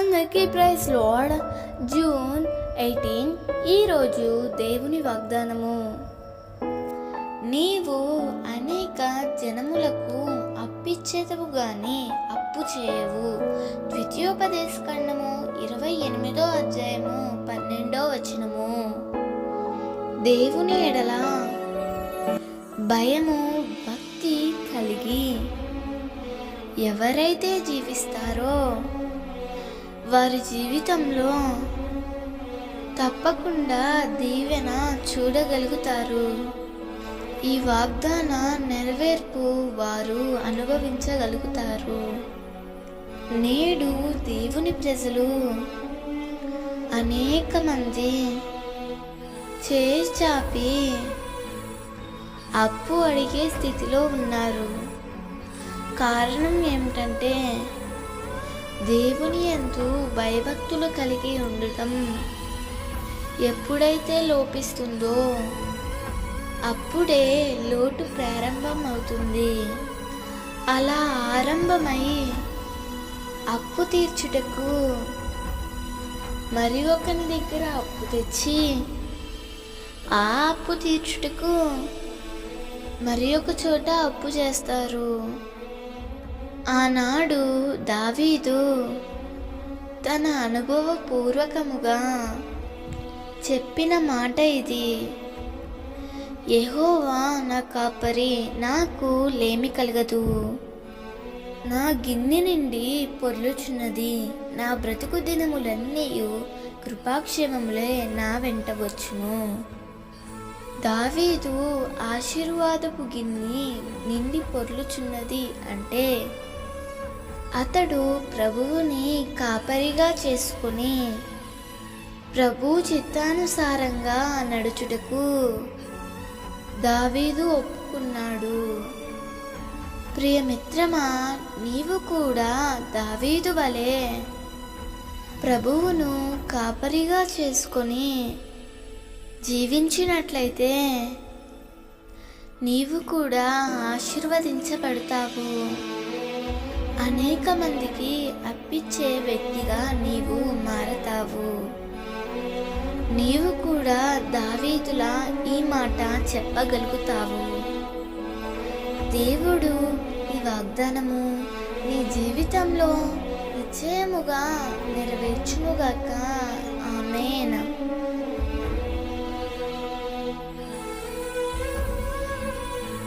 అందరికీ praise lord June eighteen ఈరోజు దేవుని వాగ్దానము. నీవు అనేక జనములకు అప్పిచ్చేదవు గాని అప్పు చేయవు. ద్వితీయోపదేశ ఖండము ఇరవై ఎనిమిదో అధ్యాయము పన్నెండో వచనము. దేవుని ఎడల భయము భక్తి కలిగి ఎవరైతే జీవిస్తారో వారి జీవితంలో తప్పకుండా దీవెన చూడగలుగుతారు. ఈ వాగ్దాన నెరవేర్పు వారు అనుభవించగలుగుతారు. నేడు దేవుని ప్రజలు అనేక మంది చేచాపి అప్పు అడిగే స్థితిలో ఉన్నారు. కారణం ఏమిటంటే దేవుని ఎందు భయభక్తులు కలిగి ఉండటం ఎప్పుడైతే లోపిస్తుందో అప్పుడే లోటు ప్రారంభం అవుతుంది అలా ఆరంభమై అప్పు తీర్చుటకు మరి ఒకరి దగ్గర అప్పు తెచ్చి ఆ అప్పు తీర్చుటకు మరి ఒక చోట అప్పు చేస్తారు. ఆనాడు దావీదు తన అనుభవపూర్వకముగా చెప్పిన మాట ఇది. ఎహోవా నా కాపరి నాకు లేమి కలగదు. నా గిన్నె నిండి పొర్లుచున్నది. నా బ్రతుకు దినములన్నీ కృపాక్షేమములే నా వెంట వచ్చును. దావీదు ఆశీర్వాదపు గిన్నె నిండి పొర్లుచున్నది అంటే అతడు ప్రభువుని కాపరిగా చేసుకుని ప్రభు చిత్తానుసారంగా నడుచుటకు దావీదు ఒప్పుకున్నాడు. ప్రియమిత్రమా నీవు కూడా దావీదు వలె ప్రభువును కాపరిగా చేసుకొని జీవించినట్లయితే నీవు కూడా ఆశీర్వదించబడతావు. అనేక మందికి అప్పిచ్చే వ్యక్తిగా నీవు మారతావు. నీవు కూడా దావీదుల ఈ మాట చెప్పగలుగుతావు. దేవుడు ఈ వాగ్దానము నీ జీవితంలో నిశ్చయముగా నెరవేర్చునుగాక ఆమెనా.